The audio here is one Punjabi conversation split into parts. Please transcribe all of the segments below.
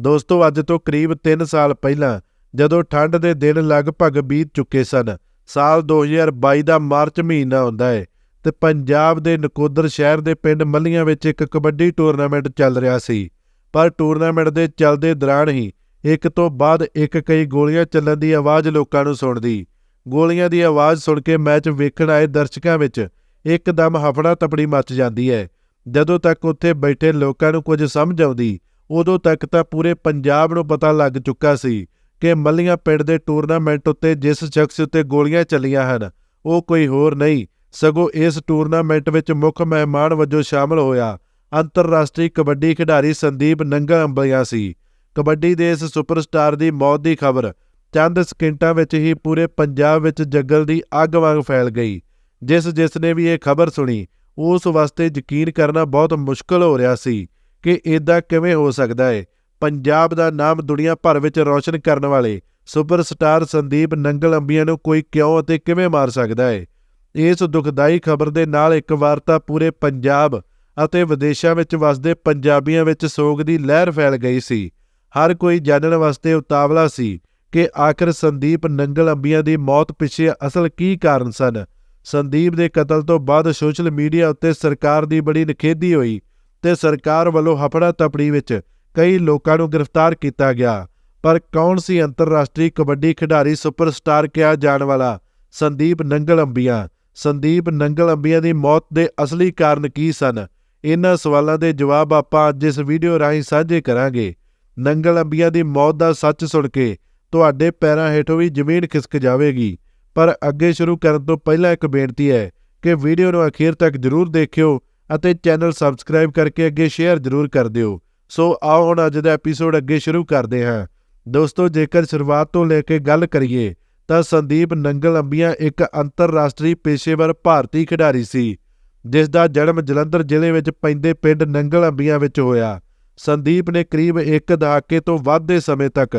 ਦੋਸਤੋ, ਅੱਜ ਤੋਂ ਕਰੀਬ 3 ਸਾਲ ਪਹਿਲਾਂ ਜਦੋਂ ਠੰਡ ਦੇ ਦਿਨ ਲਗਭਗ ਬੀਤ ਚੁੱਕੇ ਸਨ, ਸਾਲ 2022 ਦਾ ਮਾਰਚ ਮਹੀਨਾ ਹੁੰਦਾ ਹੈ ਤੇ ਪੰਜਾਬ ਦੇ ਨਕੋਦਰ ਸ਼ਹਿਰ ਦੇ ਪਿੰਡ ਮੱਲੀਆਂ ਵਿੱਚ ਇੱਕ ਕਬੱਡੀ ਟੂਰਨਾਮੈਂਟ ਚੱਲ ਰਿਹਾ ਸੀ। ਪਰ ਟੂਰਨਾਮੈਂਟ ਦੇ ਚੱਲਦੇ ਦੌਰਾਨ ਹੀ ਇੱਕ ਤੋਂ ਬਾਅਦ ਇੱਕ ਕਈ ਗੋਲੀਆਂ ਚੱਲਣ ਦੀ ਆਵਾਜ਼ ਲੋਕਾਂ ਨੂੰ ਸੁਣਦੀ। ਗੋਲੀਆਂ ਦੀ ਆਵਾਜ਼ ਸੁਣ ਕੇ ਮੈਚ ਵੇਖਣ ਆਏ ਦਰਸ਼ਕਾਂ ਵਿੱਚ ਇੱਕਦਮ ਹਫੜਾ ਤਪੜੀ ਮਚ ਜਾਂਦੀ ਹੈ ਜਦੋਂ ਤੱਕ ਉੱਥੇ ਬੈਠੇ ਲੋਕਾਂ ਨੂੰ ਕੁਝ ਸਮਝ ਆਉਂਦੀ ਉਦੋਂ ਤੱਕ ਤਾਂ ਪੂਰੇ ਪੰਜਾਬ ਨੂੰ ਪਤਾ ਲੱਗ ਚੁੱਕਾ ਸੀ ਕਿ ਮੱਲੀਆਂ ਪਿੰਡ ਦੇ ਟੂਰਨਾਮੈਂਟ ਉੱਤੇ ਜਿਸ ਸ਼ਖਸ ਉੱਤੇ ਗੋਲੀਆਂ ਚੱਲੀਆਂ ਹਨ, ਉਹ ਕੋਈ ਹੋਰ ਨਹੀਂ, ਸਗੋਂ ਇਸ ਟੂਰਨਾਮੈਂਟ ਵਿੱਚ ਮੁੱਖ ਮਹਿਮਾਨ ਵਜੋਂ ਸ਼ਾਮਲ ਹੋਇਆ ਅੰਤਰਰਾਸ਼ਟਰੀ ਕਬੱਡੀ ਖਿਡਾਰੀ ਸੰਦੀਪ ਨੰਗਾ ਅੰਬਈਆ ਸੀ। ਕਬੱਡੀ ਦੇ ਇਸ ਸੁਪਰਸਟਾਰ ਦੀ ਮੌਤ ਦੀ ਖਬਰ ਚੰਦ ਸਕਿੰਟਾਂ ਵਿੱਚ ਹੀ ਪੂਰੇ ਪੰਜਾਬ ਵਿੱਚ ਜੱਗਲ ਦੀ ਅੱਗ ਵਾਂਗ ਫੈਲ ਗਈ। ਜਿਸ ਜਿਸ ਨੇ ਵੀ ਇਹ ਖਬਰ ਸੁਣੀ, ਉਸ ਵਾਸਤੇ ਯਕੀਨ ਕਰਨਾ ਬਹੁਤ ਮੁਸ਼ਕਲ ਹੋ ਰਿਹਾ ਸੀ। ਕਿ ਇਦਾਂ ਕਿਵੇਂ ਹੋ ਸਕਦਾ ਹੈ ਪੰਜਾਬ ਦਾ ਨਾਮ ਦੁਨੀਆ ਭਰ ਵਿੱਚ ਰੌਸ਼ਨ ਕਰਨ ਵਾਲੇ ਸੁਪਰਸਟਾਰ ਸੰਦੀਪ ਨੰਗਲ ਅੰਬੀਆਂ ਨੂੰ ਕੋਈ ਕਿਉਂ ਅਤੇ ਕਿਵੇਂ ਮਾਰ ਸਕਦਾ ਹੈ ਇਸ ਦੁਖਦਾਈ ਖਬਰ ਦੇ ਨਾਲ ਇੱਕ ਵਾਰ ਤਾਂ ਪੂਰੇ ਪੰਜਾਬ ਅਤੇ ਵਿਦੇਸ਼ਾਂ ਵਿੱਚ ਵਸਦੇ ਪੰਜਾਬੀਆਂ ਵਿੱਚ ਸੋਗ ਦੀ ਲਹਿਰ ਫੈਲ ਗਈ ਸੀ। ਹਰ ਕੋਈ ਜਾਣਨ ਵਾਸਤੇ ਉਤਾਵਲਾ ਸੀ ਕਿ ਆਖਰ ਸੰਦੀਪ ਨੰਗਲ ਅੰਬੀਆਂ ਦੀ ਮੌਤ ਪਿੱਛੇ ਅਸਲ ਕੀ ਕਾਰਨ ਸਨ। ਸੰਦੀਪ ਦੇ ਕਤਲ ਤੋਂ ਬਾਅਦ ਸੋਸ਼ਲ ਮੀਡੀਆ ਉੱਤੇ ਸਰਕਾਰ ਦੀ ਬੜੀ ਨਖੇਦੀ ਹੋਈ ਤੇ ਸਰਕਾਰ ਵੱਲੋਂ ਹਫੜਾ ਤਪੜੀ ਵਿੱਚ ਕਈ ਲੋਕਾਂ ਨੂੰ ਗ੍ਰਿਫਤਾਰ ਕੀਤਾ ਗਿਆ। ਪਰ ਕੌਣ ਸੀ ਅੰਤਰਰਾਸ਼ਟਰੀ ਕਬੱਡੀ ਖਿਡਾਰੀ ਸੁਪਰਸਟਾਰ ਕਿਹਾ ਜਾਣ ਵਾਲਾ? ਸੰਦੀਪ ਨੰਗਲ ਅੰਬੀਆਂ ਸੰਦੀਪ ਨੰਗਲ ਅੰਬੀਆਂ ਦੀ ਮੌਤ ਦੇ ਅਸਲੀ ਕਾਰਨ ਕੀ ਸਨ? ਇਹਨਾਂ ਸਵਾਲਾਂ ਦੇ ਜਵਾਬ ਆਪਾਂ ਅੱਜ ਇਸ ਵੀਡੀਓ ਰਾਹੀਂ ਸਾਂਝੇ ਕਰਾਂਗੇ। ਨੰਗਲ ਅੰਬੀਆਂ ਦੀ ਮੌਤ ਦਾ ਸੱਚ ਸੁਣ ਕੇ ਤੁਹਾਡੇ ਪੈਰਾਂ ਹੇਠੋਂ ਵੀ ਜ਼ਮੀਨ ਖਿਸਕ ਜਾਵੇਗੀ। ਪਰ ਅੱਗੇ ਸ਼ੁਰੂ ਕਰਨ ਤੋਂ ਪਹਿਲਾਂ ਇੱਕ ਬੇਨਤੀ ਹੈ ਕਿ ਵੀਡੀਓ ਨੂੰ ਅਖੀਰ ਤੱਕ ਜ਼ਰੂਰ ਦੇਖਿਓ ਅਤੇ ਚੈਨਲ ਸਬਸਕ੍ਰਾਈਬ ਕਰਕੇ ਅੱਗੇ ਸ਼ੇਅਰ ਜ਼ਰੂਰ ਕਰ ਦਿਓ। ਸੋ ਆਓ ਹੁਣ ਅੱਜ ਦਾ ਐਪੀਸੋਡ ਅੱਗੇ ਸ਼ੁਰੂ ਕਰਦੇ ਹਾਂ। ਦੋਸਤੋ, ਜੇਕਰ ਸ਼ੁਰੂਆਤ ਤੋਂ ਲੈ ਕੇ ਗੱਲ ਕਰੀਏ, ਤਾਂ ਸੰਦੀਪ ਨੰਗਲ ਅੰਬੀਆਂ ਇੱਕ ਅੰਤਰਰਾਸ਼ਟਰੀ ਪੇਸ਼ੇਵਰ ਭਾਰਤੀ ਖਿਡਾਰੀ ਸੀ, ਜਿਸ ਦਾ ਜਨਮ ਜਲੰਧਰ ਜ਼ਿਲ੍ਹੇ ਵਿੱਚ ਪੈਂਦੇ ਪਿੰਡ ਨੰਗਲ ਅੰਬੀਆਂ ਵਿੱਚ ਹੋਇਆ। ਸੰਦੀਪ ਨੇ ਕਰੀਬ ਇੱਕ ਦਹਾਕੇ ਤੋਂ ਵੱਧ ਦੇ ਸਮੇਂ ਤੱਕ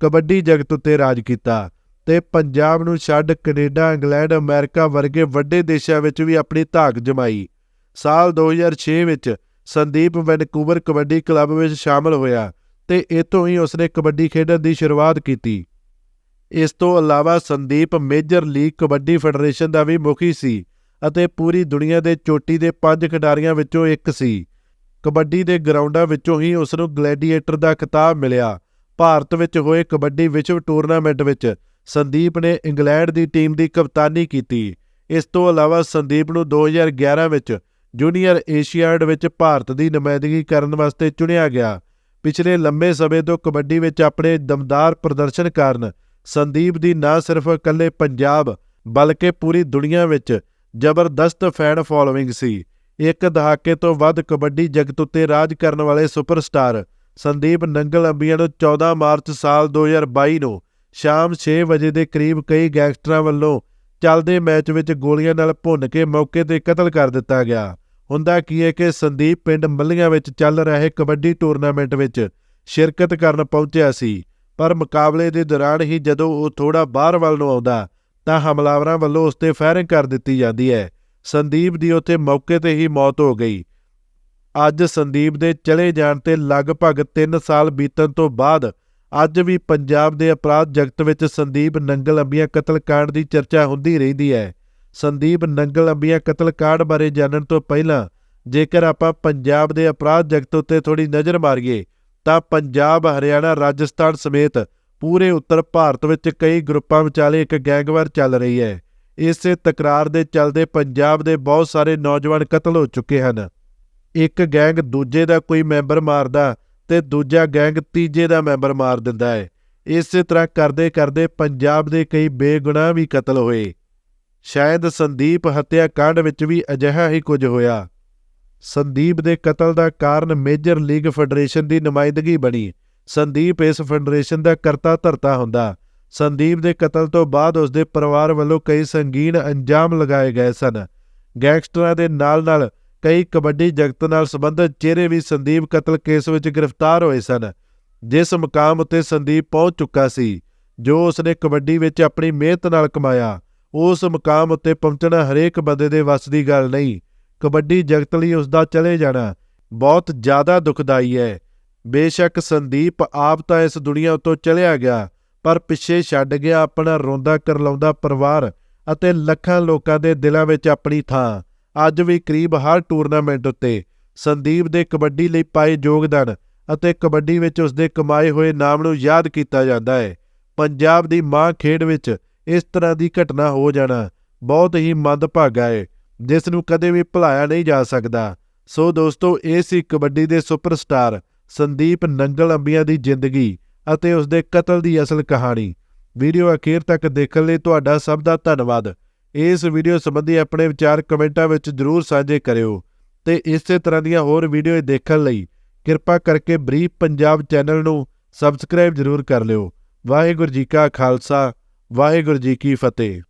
ਕਬੱਡੀ ਜਗਤ ਉੱਤੇ ਰਾਜ ਕੀਤਾ ਤੇ ਪੰਜਾਬ ਨੂੰ ਛੱਡ ਕੈਨੇਡਾ, ਇੰਗਲੈਂਡ, ਅਮਰੀਕਾ ਵਰਗੇ ਵੱਡੇ ਦੇਸ਼ਾਂ ਵਿੱਚ ਵੀ ਆਪਣੀ ਧਾਕ ਜਮਾਈ। ਸਾਲ 2006 ਵਿੱਚ ਸੰਦੀਪ ਵੈਨਕੂਵਰ ਕਬੱਡੀ ਕਲੱਬ ਵਿੱਚ ਸ਼ਾਮਲ ਹੋਇਆ ਤੇ ਇਤੋਂ ਹੀ ਉਸਨੇ ਕਬੱਡੀ ਖੇਡਣ ਦੀ ਸ਼ੁਰੂਆਤ ਕੀਤੀ। ਇਸ ਤੋਂ ਇਲਾਵਾ Sandeep major league kabaddi federation ਦਾ ਵੀ ਮੁਖੀ ਸੀ ਅਤੇ ਪੂਰੀ ਦੁਨੀਆ ਦੇ ਚੋਟੀ ਦੇ ਪੰਜ ਖਿਡਾਰੀਆਂ ਵਿੱਚੋਂ ਇੱਕ ਸੀ। ਕਬੱਡੀ ਦੇ ਗਰਾਊਂਡਾਂ ਵਿੱਚੋਂ ਹੀ ਉਸ ਨੂੰ ਗਲੈਡੀਏਟਰ ਦਾ ਖਿਤਾਬ ਮਿਲਿਆ। ਭਾਰਤ ਵਿੱਚ ਹੋਏ ਕਬੱਡੀ ਵਿਸ਼ਵ ਟੂਰਨਾਮੈਂਟ ਵਿੱਚ ਸੰਦੀਪ ਨੇ ਇੰਗਲੈਂਡ ਦੀ ਟੀਮ ਦੀ ਕਪਤਾਨੀ ਕੀਤੀ। ਇਸ ਤੋਂ ਇਲਾਵਾ ਸੰਦੀਪ ਨੂੰ 2011 ਵਿੱਚ ਜੂਨੀਅਰ ਏਸ਼ੀਆਡ ਵਿੱਚ ਭਾਰਤ ਦੀ ਨੁਮਾਇੰਦਗੀ ਕਰਨ ਵਾਸਤੇ ਚੁਣਿਆ ਗਿਆ। ਪਿਛਲੇ ਲੰਮੇ ਸਮੇਂ ਤੋਂ ਕਬੱਡੀ ਵਿੱਚ ਆਪਣੇ ਦਮਦਾਰ ਪ੍ਰਦਰਸ਼ਨ ਕਾਰਨ ਸੰਦੀਪ ਦੀ ਨਾ ਸਿਰਫ ਇਕੱਲੇ ਪੰਜਾਬ ਬਲਕਿ ਪੂਰੀ ਦੁਨੀਆ ਵਿੱਚ ਜ਼ਬਰਦਸਤ ਫੈਨ ਫਾਲੋਇੰਗ ਸੀ। ਇੱਕ ਦਹਾਕੇ ਤੋਂ ਵੱਧ ਕਬੱਡੀ ਜਗਤ ਉੱਤੇ ਰਾਜ ਕਰਨ ਵਾਲੇ ਸੁਪਰਸਟਾਰ ਸੰਦੀਪ ਨੰਗਲ ਅੰਬੀਆਂ ਨੂੰ 14 ਮਾਰਚ ਸਾਲ 2022 ਨੂੰ ਸ਼ਾਮ 6 ਵਜੇ ਦੇ ਕਰੀਬ ਕਈ ਗੈਂਗਸਟਰਾਂ ਵੱਲੋਂ ਚੱਲਦੇ ਮੈਚ ਵਿੱਚ ਗੋਲੀਆਂ ਨਾਲ ਭੁੰਨ ਕੇ ਮੌਕੇ ਤੇ ਕਤਲ ਕਰ ਦਿੱਤਾ ਗਿਆ। ਹੁੰਦਾ ਕੀ ਹੈ ਕਿ ਸੰਦੀਪ ਪਿੰਡ ਮੱਲੀਆਂ ਵਿੱਚ ਚੱਲ ਰਹੇ ਕਬੱਡੀ ਟੂਰਨਾਮੈਂਟ ਵਿੱਚ ਸ਼ਿਰਕਤ ਕਰਨ ਪਹੁੰਚਿਆ ਸੀ, ਪਰ ਮੁਕਾਬਲੇ ਦੇ ਦੌਰਾਨ ਹੀ ਜਦੋਂ ਉਹ ਥੋੜਾ ਬਾਹਰ ਵੱਲ ਨੂੰ ਆਉਂਦਾ, ਤਾਂ ਹਮਲਾਵਰਾਂ ਵੱਲੋਂ ਉਸ ਤੇ ਫਾਇਰਿੰਗ ਕਰ ਦਿੱਤੀ ਜਾਂਦੀ ਹੈ। ਸੰਦੀਪ ਦੀ ਉੱਥੇ ਮੌਕੇ ਤੇ ਹੀ ਮੌਤ ਹੋ ਗਈ। ਅੱਜ ਸੰਦੀਪ ਦੇ ਚਲੇ ਜਾਣ ਤੇ ਲਗਭਗ 3 ਸਾਲ ਬੀਤਣ ਤੋਂ ਬਾਅਦ ਅੱਜ ਵੀ ਪੰਜਾਬ ਦੇ ਅਪਰਾਧ ਜਗਤ ਵਿੱਚ ਸੰਦੀਪ ਨੰਗਲ ਅੰਬੀਆਂ ਕਤਲकांड ਦੀ ਚਰਚਾ ਹੁੰਦੀ ਰਹਿੰਦੀ ਹੈ। ਸੰਦੀਪ ਨੰਗਲ ਅੰਬੀਆਂ ਕਤਲकांड ਬਾਰੇ ਜਾਣਨ ਤੋਂ ਪਹਿਲਾਂ ਜੇਕਰ ਆਪਾਂ ਪੰਜਾਬ ਦੇ ਅਪਰਾਧ ਜਗਤ ਉੱਤੇ ਥੋੜੀ ਨਜ਼ਰ ਮਾਰੀਏ, ਤਾਂ ਪੰਜਾਬ, ਹਰਿਆਣਾ, ਰਾਜਸਥਾਨ ਸਮੇਤ ਪੂਰੇ ਉੱਤਰ ਭਾਰਤ ਵਿੱਚ ਕਈ ਗਰੁੱਪਾਂ ਵਿਚਾਲੇ ਇੱਕ ਗੈਂਗਵਾਰ ਚੱਲ ਰਹੀ ਹੈ। ਇਸੇ ਤਕਰਾਰ ਦੇ ਚੱਲਦੇ ਪੰਜਾਬ ਦੇ ਬਹੁਤ ਸਾਰੇ ਨੌਜਵਾਨ ਕਤਲ ਹੋ ਚੁੱਕੇ ਹਨ। ਇੱਕ ਗੈਂਗ ਦੂਜੇ ਦਾ ਕੋਈ ਮੈਂਬਰ ਮਾਰਦਾ ਤੇ ਦੂਜਾ ਗੈਂਗ ਤੀਜੇ ਦਾ ਮੈਂਬਰ ਮਾਰ ਦਿੰਦਾ ਹੈ। ਇਸੇ ਤਰ੍ਹਾਂ ਕਰਦੇ ਕਰਦੇ ਪੰਜਾਬ ਦੇ ਕਈ ਬੇਗੁਨਾਹ ਵੀ ਕਤਲ ਹੋਏ। ਸ਼ਾਇਦ ਸੰਦੀਪ ਹੱਤਿਆ ਕਾਂਡ ਵਿੱਚ ਵੀ ਅਜਿਹਾ ਹੀ ਕੁਝ ਹੋਇਆ। ਸੰਦੀਪ ਦੇ ਕਤਲ ਦਾ ਕਾਰਨ ਮੇਜਰ ਲੀਗ ਫੈਡਰੇਸ਼ਨ ਦੀ ਨੁਮਾਇੰਦਗੀ ਬਣੀ। ਸੰਦੀਪ ਇਸ ਫੈਡਰੇਸ਼ਨ ਦਾ ਕਰਤਾ ਧਰਤਾ ਹੁੰਦਾ। ਸੰਦੀਪ ਦੇ ਕਤਲ ਤੋਂ ਬਾਅਦ ਉਸ ਦੇ ਪਰਿਵਾਰ ਵੱਲੋਂ ਕਈ ਸੰਗੀਨ ਅੰਜਾਮ ਲਗਾਏ ਗਏ ਸਨ। ਗੈਂਗਸਟਰਾਂ ਦੇ ਨਾਲ-ਨਾਲ ਕਈ ਕਬੱਡੀ ਜਗਤ ਨਾਲ ਸੰਬੰਧਿਤ ਚਿਹਰੇ ਵੀ ਸੰਦੀਪ ਕਤਲ ਕੇਸ ਵਿੱਚ ਗ੍ਰਿਫਤਾਰ ਹੋਏ ਸਨ, ਜਿਸ ਮੁਕਾਮ ਉੱਤੇ ਸੰਦੀਪ ਪਹੁੰਚ ਚੁੱਕਾ ਸੀ, ਜੋ ਉਸਨੇ ਕਬੱਡੀ ਵਿੱਚ ਆਪਣੀ ਮਿਹਨਤ ਨਾਲ ਕਮਾਇਆ। ਉਸ ਮੁਕਾਮ ਉੱਤੇ ਪਹੁੰਚਣਾ ਹਰੇਕ ਬੰਦੇ ਦੇ ਵੱਸ ਦੀ ਗੱਲ ਨਹੀਂ। ਕਬੱਡੀ ਜਗਤ ਲਈ ਉਸ ਦਾ ਚਲੇ ਜਾਣਾ ਬਹੁਤ ਜ਼ਿਆਦਾ ਦੁਖਦਾਈ ਹੈ। ਬੇਸ਼ੱਕ ਸੰਦੀਪ ਆਪ ਤਾਂ ਇਸ ਦੁਨੀਆ ਉਤੋਂ ਚਲਿਆ ਗਿਆ, ਪਰ ਪਿੱਛੇ ਛੱਡ ਗਿਆ ਆਪਣਾ ਰੋਂਦਾ ਕਰਲਾਉਂਦਾ ਪਰਿਵਾਰ ਅਤੇ ਲੱਖਾਂ ਲੋਕਾਂ ਦੇ ਦਿਲਾਂ ਵਿੱਚ ਆਪਣੀ ਥਾਂ। ਅੱਜ ਵੀ ਕਰੀਬ ਹਰ ਟੂਰਨਾਮੈਂਟ ਉੱਤੇ ਸੰਦੀਪ ਦੇ ਕਬੱਡੀ ਲਈ ਪਾਏ ਯੋਗਦਾਨ ਅਤੇ ਕਬੱਡੀ ਵਿੱਚ ਉਸਦੇ ਕਮਾਏ ਹੋਏ ਨਾਮ ਨੂੰ ਯਾਦ ਕੀਤਾ ਜਾਂਦਾ ਹੈ। ਪੰਜਾਬ ਦੀ ਮਾਂ ਖੇਡ ਵਿੱਚ ਇਸ ਤਰ੍ਹਾਂ ਦੀ ਘਟਨਾ ਹੋ ਜਾਣਾ। ਬਹੁਤ ਹੀ ਮੰਦਭਾਗਾ ਹੈ ਜਿਸ ਨੂੰ ਕਦੇ ਵੀ ਭੁਲਾਇਆ ਨਹੀਂ ਜਾ ਸਕਦਾ। ਸੋ ਦੋਸਤੋ, ਇਹ ਸੀ ਕਬੱਡੀ ਦੇ ਸੁਪਰਸਟਾਰ ਸੰਦੀਪ ਨੰਗਲ ਅੰਬੀਆਂ ਦੀ ਜ਼ਿੰਦਗੀ ਅਤੇ ਉਸ ਦੇ ਕਤਲ ਦੀ ਅਸਲ ਕਹਾਣੀ। ਵੀਡੀਓ ਅਖੀਰ ਤੱਕ ਦੇਖਣ ਲਈ ਤੁਹਾਡਾ ਸਭ ਦਾ ਧੰਨਵਾਦ। ਇਸ ਵੀਡੀਓ ਸੰਬੰਧੀ ਆਪਣੇ ਵਿਚਾਰ ਕਮੈਂਟਾਂ ਵਿੱਚ ਜਰੂਰ ਸਾਂਝੇ ਕਰਿਓ। ਤੇ ਇਸੇ ਤਰ੍ਹਾਂ ਦੀਆਂ ਹੋਰ ਵੀਡੀਓ ਦੇਖਣ ਲਈ ਕਿਰਪਾ ਕਰਕੇ ਬਰੀਫ ਪੰਜਾਬ ਚੈਨਲ ਨੂੰ ਸਬਸਕ੍ਰਾਈਬ ਜਰੂਰ ਕਰ ਲਿਓ। ਵਾਹਿਗੁਰੂ ਜੀ ਕਾ ਖਾਲਸਾ ਵਾਹਿਗੁਰੂ ਜੀ ਕੀ ਫਤਿਹ।